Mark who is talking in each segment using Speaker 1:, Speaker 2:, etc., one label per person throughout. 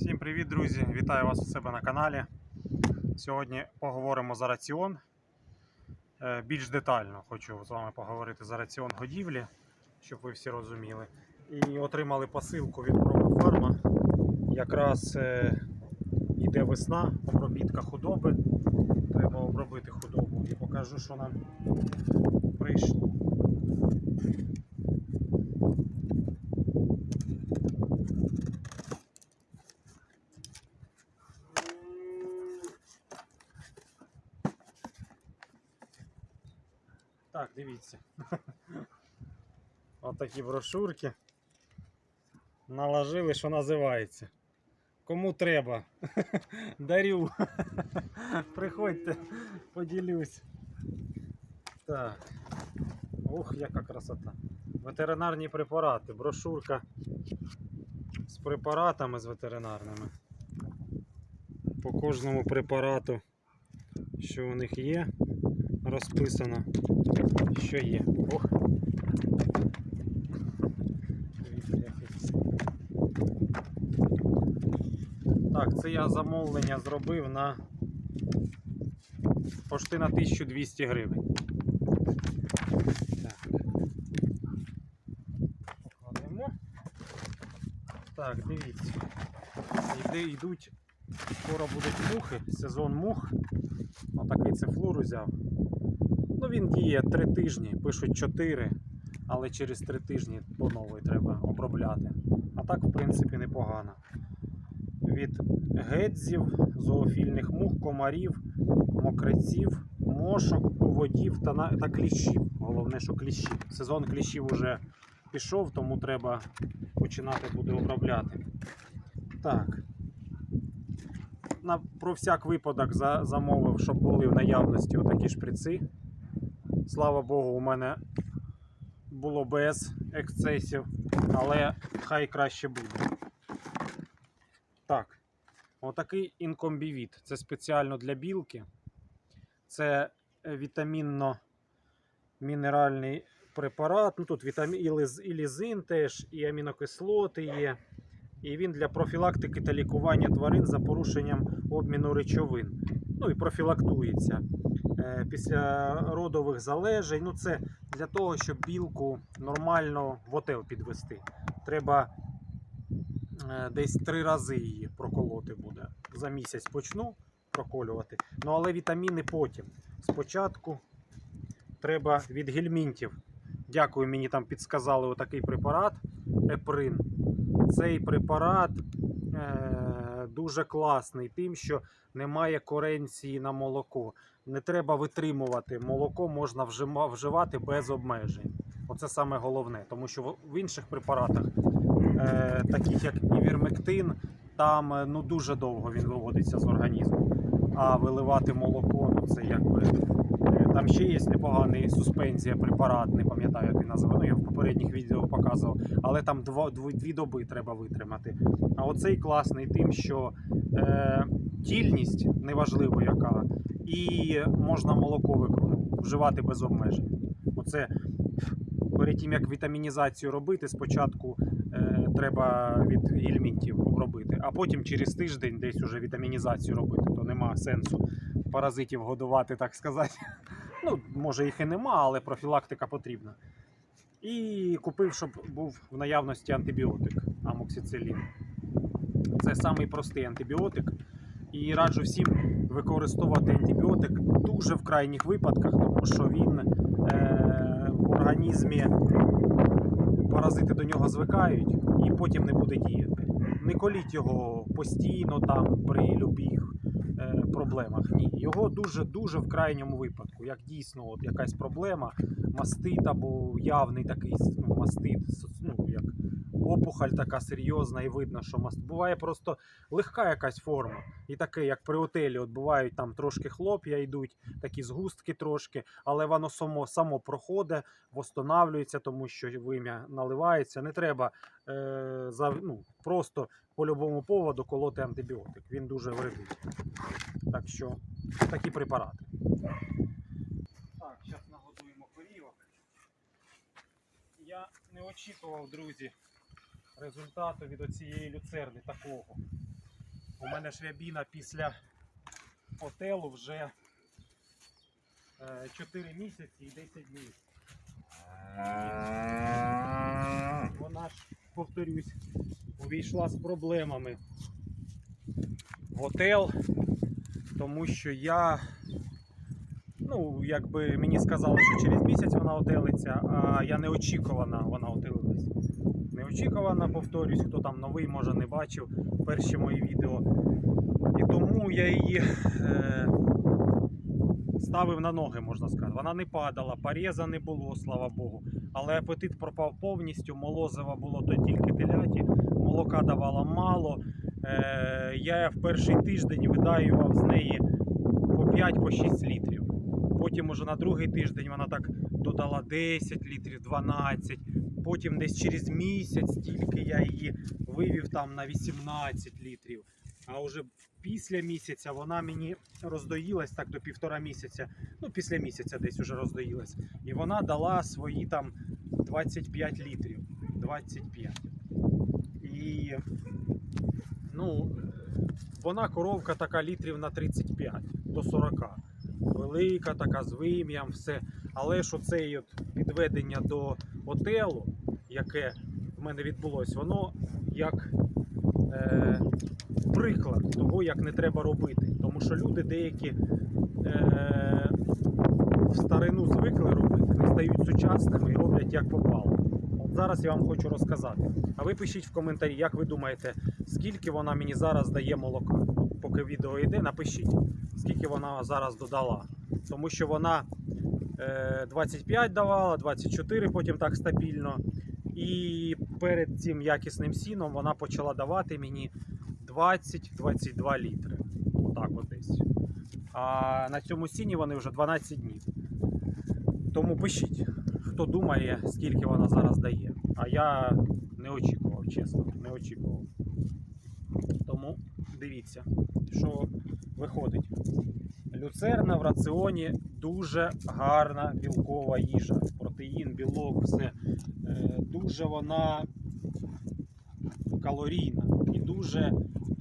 Speaker 1: Всім привіт, друзі! Вітаю вас у себе на каналі. Сьогодні поговоримо за раціон. Е, Більш детально хочу з вами поговорити за раціон годівлі, щоб ви всі розуміли. І отримали посилку від Промофарма. Якраз е, йде весна, обробітка худоби. Треба обробити худобу і покажу, що нам прийшло. Так, дивіться. От такі брошурки. Наложили, що називається. Кому треба. Дарю. Приходьте, поділюсь. Так. Ух, яка красота. Ветеринарні препарати. Брошурка з препаратами з ветеринарними. По кожному препарату, що у них є, розписано що є. Ох. Так, це я замовлення зробив на пошти на 1200 гривень. Так. Так, дивіться. Йде, йдуть, скоро будуть мухи, сезон мух. Отакий це флур взяв. Ну, він діє 3 тижні, пишуть 4, але через 3 тижні по новій треба обробляти. А так, в принципі, непогано. Від гедзів, зоофільних мух, комарів, мокриців, мошок, поводів та, на- та кліщів. Головне, що кліщі. Сезон кліщів вже пішов, тому треба починати буде обробляти. Так. На, про всяк випадок за, замовив, щоб були в наявності отакі шприци. Слава Богу, у мене було без ексцесів, але хай краще буде. Так, отакий інкомбівіт. Це спеціально для білки. Це е, вітамінно-мінеральний препарат. Ну, тут вітамін, і, лиз, і лізин теж, і амінокислоти є. І він для профілактики та лікування тварин за порушенням обміну речовин. Ну і профілактується після родових залежень. Ну, це для того, щоб білку нормально в отел підвести. Треба е, десь три рази її проколоти буде. За місяць почну проколювати. Ну, але вітаміни потім. Спочатку треба від гельмінтів. Дякую, мені там підсказали отакий препарат Еприн. Цей препарат е, дуже класний, тим, що немає коренції на молоко. Не треба витримувати. Молоко можна вживати без обмежень. Оце саме головне, тому що в- інших препаратах, е, таких як івірмектин, там е, ну, дуже довго він виводиться з організму. А виливати молоко, ну це якби. е, Там ще є непоганий суспензія препарат, не пам'ятаю, як він називає. Ну, я в попередніх відео показував, але там дво- дві доби треба витримати. А оцей класний тим, що е, тільність, неважливо яка, і можна молоко вживати без обмежень. Оце перед тим, як вітамінізацію робити, спочатку е, треба від гельмінтів обробити, а потім через тиждень десь уже вітамінізацію робити, то нема сенсу паразитів годувати, так сказати. Ну, може їх і нема, але профілактика потрібна. І купив, щоб був в наявності антибіотик амоксицилін. Це самий простий антибіотик. І раджу всім використовувати антибіотик дуже в крайніх випадках, тому що він е, в організмі паразити до нього звикають і потім не буде діяти. Не коліть його постійно там при любих е, проблемах. Ні, його дуже дуже в крайньому випадку, як дійсно от якась проблема, мастит або явний такий ну, мастит, ну як опухоль така серйозна, і видно, що маст. Буває просто легка якась форма. І таке, як при отелі, от бувають там трошки хлоп'я йдуть, такі згустки трошки, але воно само, само проходить, восстанавлюється, тому що вим'я наливається. Не треба е, за, ну, просто по любому поводу колоти антибіотик. Він дуже вредить. Так що такі препарати. Так, зараз нагодуємо корівок. Я не очікував, друзі, результату від оцієї люцерни такого. У мене ж рябіна після отелу вже 4 місяці і 10 днів. Вона ж, повторюсь, увійшла з проблемами в готел, тому що я, ну, якби мені сказали, що через місяць вона отелиться, а я неочікувана вона отелилась. Неочікувана, повторюсь, хто там новий, може не бачив перші мої відео. І тому я її е, ставив на ноги, можна сказати. Вона не падала, поріза не було, слава Богу. Але апетит пропав повністю, молозива було то тільки теляті, молока давала мало. Е, я в перший тиждень видаював з неї по 5-6 літрів. Потім уже на другий тиждень вона так додала 10 літрів, 12. Потім десь через місяць тільки я її вивів там на 18 літрів. А вже після місяця вона мені роздоїлась так до півтора місяця. Ну, після місяця десь уже роздоїлась. І вона дала свої там 25 літрів. 25. І ну, вона коровка така літрів на 35 до 40. Велика, така з вим'ям, все. Але ж оце от підведення до отелу, яке в мене відбулось, воно як е, приклад того, як не треба робити. Тому що люди деякі е, в старину звикли робити, не стають сучасними і роблять як попало. Зараз я вам хочу розказати. А ви пишіть в коментарі, як ви думаєте, скільки вона мені зараз дає молока. Поки відео йде, напишіть, скільки вона зараз додала. Тому що вона е, 25 давала, 24 потім так стабільно. І перед цим якісним сіном вона почала давати мені 20-22 літри. Отак от десь. А на цьому сіні вони вже 12 днів. Тому пишіть, хто думає, скільки вона зараз дає. А я не очікував, чесно, не очікував. Тому дивіться, що виходить. Люцерна в раціоні дуже гарна білкова їжа. Протеїн, білок, все. Е, Дуже вона калорійна і дуже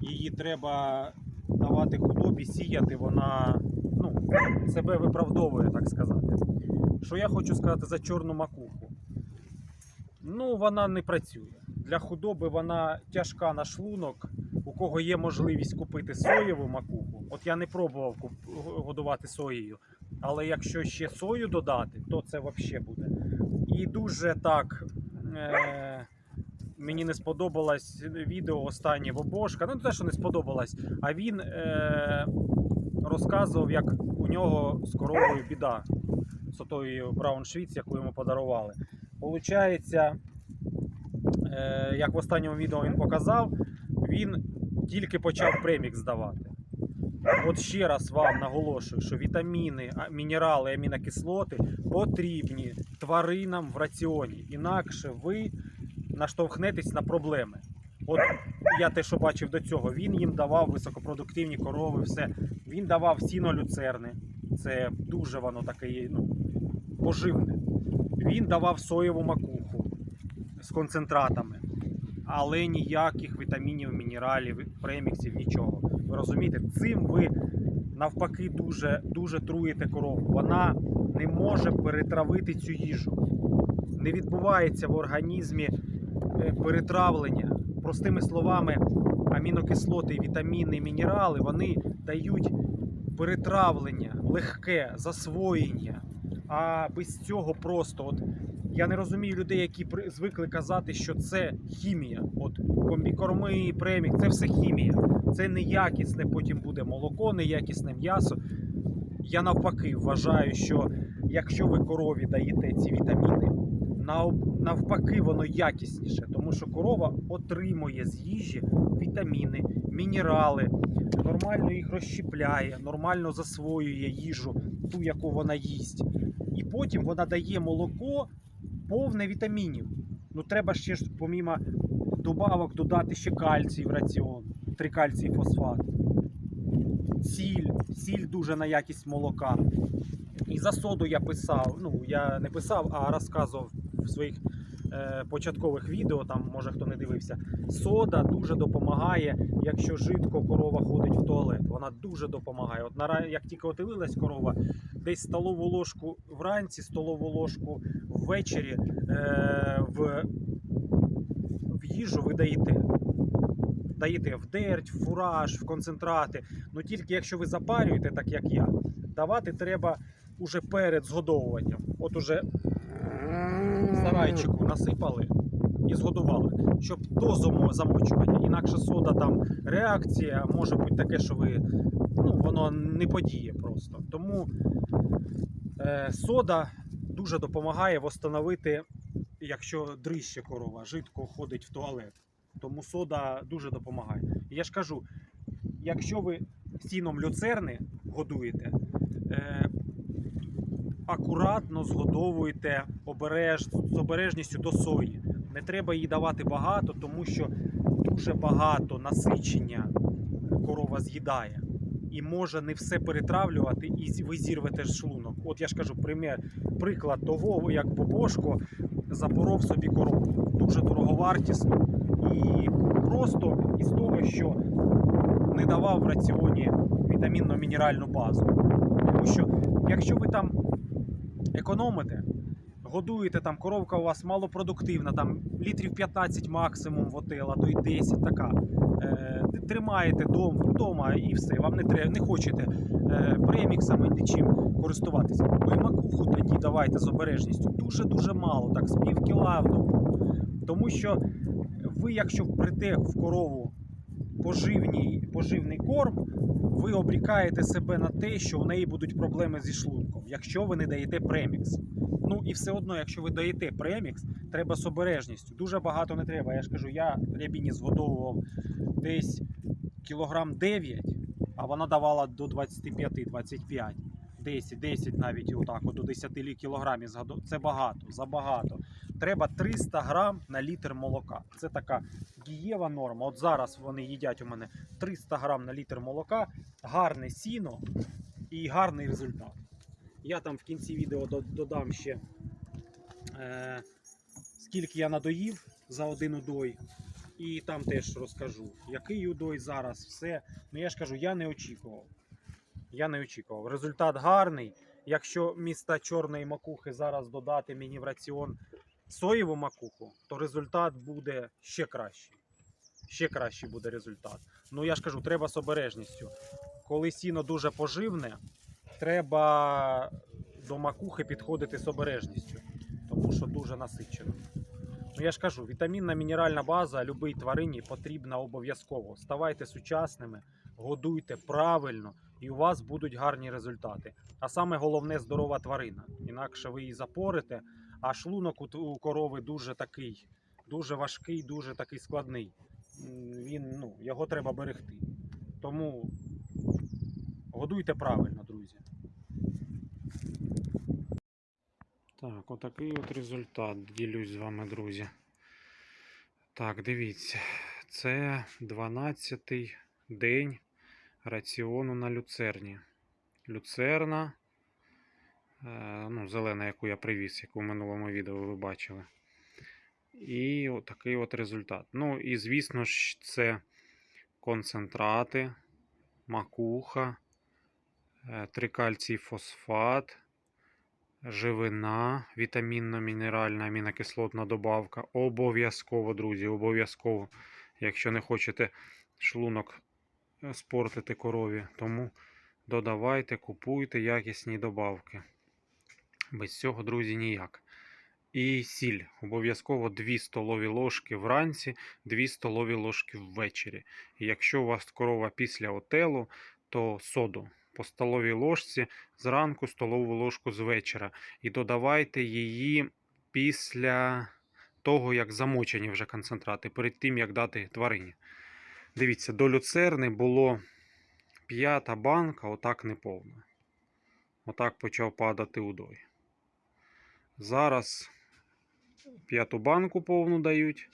Speaker 1: її треба давати худобі, сіяти, вона ну, себе виправдовує, так сказати. Що я хочу сказати за чорну макуху? Ну, вона не працює. Для худоби вона тяжка на шлунок. У кого є можливість купити соєву макуху, от я не пробував годувати соєю, але якщо ще сою додати, то це взагалі буде. І дуже так е, мені не сподобалось відео останнє Бобошка. Ну, не те, що не сподобалось, а він е, розказував, як у нього з коровою біда з отою Брауншвіц, яку йому подарували. Получається, е, як в останньому відео він показав, він тільки почав премікс давати. От ще раз вам наголошую, що вітаміни, мінерали, амінокислоти потрібні тваринам в раціоні. Інакше ви наштовхнетесь на проблеми. От я те, що бачив до цього, він їм давав високопродуктивні корови, все. Він давав сіно люцерни. Це дуже воно таке ну, поживне. Він давав соєву макуху з концентратами, але ніяких вітамінів, мінералів, преміксів, нічого. Ви розумієте, цим ви навпаки дуже, дуже труїте корову. Вона не може перетравити цю їжу. Не відбувається в організмі е, перетравлення. Простими словами, амінокислоти, вітаміни, мінерали вони дають перетравлення, легке засвоєння. А без цього просто от я не розумію людей, які звикли казати, що це хімія. От комбікорми, премік, це все хімія. Це неякісне потім буде молоко, неякісне м'ясо. Я навпаки вважаю, що якщо ви корові даєте ці вітаміни, навпаки, воно якісніше, тому що корова отримує з їжі вітаміни, мінерали, нормально їх розщепляє, нормально засвоює їжу, ту, яку вона їсть. І потім вона дає молоко повне вітамінів. Ну треба ще ж, помімо добавок, додати ще кальцій в раціон, трикальцій фосфат. Сіль, сіль дуже на якість молока. І за соду я писав. Ну, я не писав, а розказував в своїх початкових відео, там може хто не дивився. Сода дуже допомагає, якщо жидко корова ходить в туалет. Вона дуже допомагає. От нара- як тільки отелилась корова, десь столову ложку вранці, столову ложку ввечері е, в, в їжу ви даєте. Даєте в дерть, в фураж, в концентрати. Ну тільки якщо ви запарюєте, так як я, давати треба уже перед згодовуванням. От уже в сарайчику насипали і згодували, щоб до замо- замочування. Інакше сода там реакція може бути таке, що ви ну, воно не подіє просто. Тому е, сода дуже допомагає восстановити, якщо дріще корова, жидко ходить в туалет. Тому сода дуже допомагає. Я ж кажу, якщо ви сіном люцерни годуєте, е, акуратно згодовуйте обереж, з обережністю до сої. Не треба їй давати багато, тому що дуже багато насичення корова з'їдає. І може не все перетравлювати, і ви зірвете шлунок. От я ж кажу, примір, приклад того, як Бобошко запоров собі корову. Дуже дороговартісно. І просто із того, що не давав в раціоні вітамінно-мінеральну базу. Тому що якщо ви там економите, годуєте там, коровка у вас малопродуктивна, там літрів 15 максимум в отел, а то й 10 така. Е, тримаєте дом, вдома і все. Вам не треба, не хочете е, преміксами нічим користуватися. Ну і макуху тоді давайте з обережністю. Дуже-дуже мало, так, з пів кіла в добу. Тому що ви, якщо впрете в корову поживний, поживний корм, ви обрікаєте себе на те, що у неї будуть проблеми зі шлунком, якщо ви не даєте премікс. Ну і все одно, якщо ви даєте премікс, треба з обережністю. Дуже багато не треба. Я ж кажу, я рябіні згодовував десь кілограм 9, а вона давала до 25-25. 10, 10 навіть отак, от до 10 кілограмів Це багато, забагато. Треба 300 грам на літр молока. Це така дієва норма. От зараз вони їдять у мене 300 грам на літр молока, гарне сіно і гарний результат. Я там в кінці відео додам ще е, скільки я надоїв за один удой. І там теж розкажу, який удой зараз, все. Ну я ж кажу, я не очікував. Я не очікував. Результат гарний. Якщо міста чорної макухи зараз додати мені в раціон соєву макуху, то результат буде ще кращий. Ще кращий буде результат. Ну я ж кажу, треба з обережністю. Коли сіно дуже поживне, треба до макухи підходити з обережністю, тому що дуже насичено. Ну я ж кажу, вітамінна мінеральна база любій тварині потрібна обов'язково. Ставайте сучасними, годуйте правильно, і у вас будуть гарні результати. А саме головне здорова тварина. Інакше ви її запорите, а шлунок у, корови дуже такий, дуже важкий, дуже такий складний. Він, ну, його треба берегти. Тому годуйте правильно, друзі. Так, отакий от результат. Ділюсь з вами, друзі. Так, дивіться. Це 12-й день раціону на люцерні. Люцерна, е, ну, зелена, яку я привіз, яку в минулому відео ви бачили. І отакий от результат. Ну, і звісно ж, це концентрати, макуха, е, трикальцій фосфат, живина, вітамінно-мінеральна амінокислотна добавка. Обов'язково, друзі, обов'язково. Якщо не хочете шлунок спортити корові, тому додавайте, купуйте якісні добавки. Без цього, друзі, ніяк. І сіль. Обов'язково 2 столові ложки вранці, 2 столові ложки ввечері. І якщо у вас корова після отелу, то соду по столовій ложці зранку, столову ложку з вечора. І додавайте її після того, як замочені вже концентрати, перед тим, як дати тварині. Дивіться, до люцерни було п'ята банка, отак неповна. Отак почав падати удой. Зараз п'яту банку повну дають.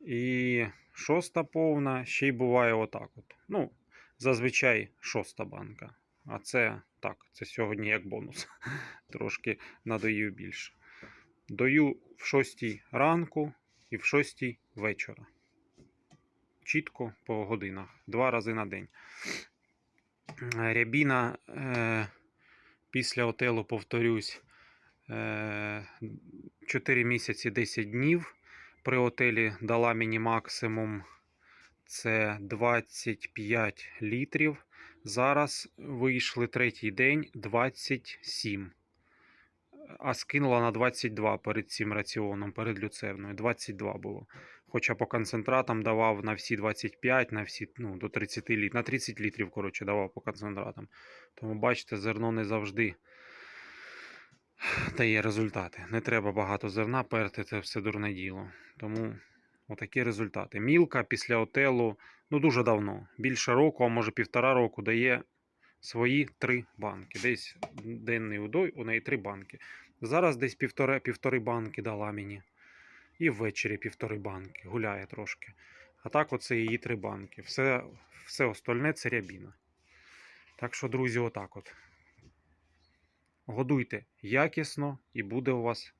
Speaker 1: І шоста повна, ще й буває отак. от. Ну, зазвичай шоста банка. А це так, це сьогодні як бонус. Трошки надоїв більше. Даю в 6 ранку і в 6 вечора. Чітко по годинах, два рази на день. Е, Рябіна е, після отелу, повторюсь, е, 4 місяці 10 днів. При отелі дала мені максимум це 25 літрів. Зараз вийшли третій день 27. А скинула на 22 перед цим раціоном, перед люцерною. 22 було. Хоча по концентратам давав на всі 25, на всі ну, до 30 літрів. На 30 літрів, коротше, давав по концентратам. Тому бачите, зерно не завжди дає результати. Не треба багато зерна перти, це все дурне діло. Тому отакі результати. Мілка після отелу, ну дуже давно, більше року, а може півтора року, дає свої три банки. Десь денний удой, у неї три банки. Зараз десь півтори, півтори банки дала мені. І ввечері півтори банки. Гуляє трошки. А так, оце її три банки. Все, все остальне це рябіна. Так що, друзі, отак от. Годуйте якісно, і буде у вас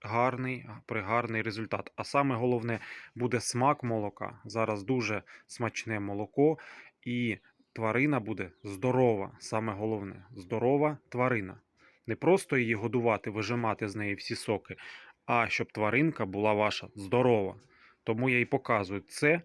Speaker 1: гарний, пригарний результат. А саме головне буде смак молока. Зараз дуже смачне молоко, і тварина буде здорова. Саме головне здорова тварина. Не просто її годувати, вижимати з неї всі соки, а щоб тваринка була ваша здорова. Тому я і показую це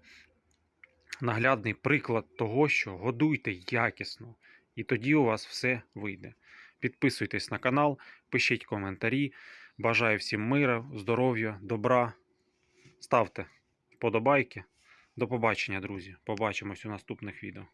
Speaker 1: наглядний приклад того, що годуйте якісно, і тоді у вас все вийде. Підписуйтесь на канал, пишіть коментарі. Бажаю всім мира, здоров'я, добра. Ставте вподобайки. До побачення, друзі. Побачимось у наступних відео.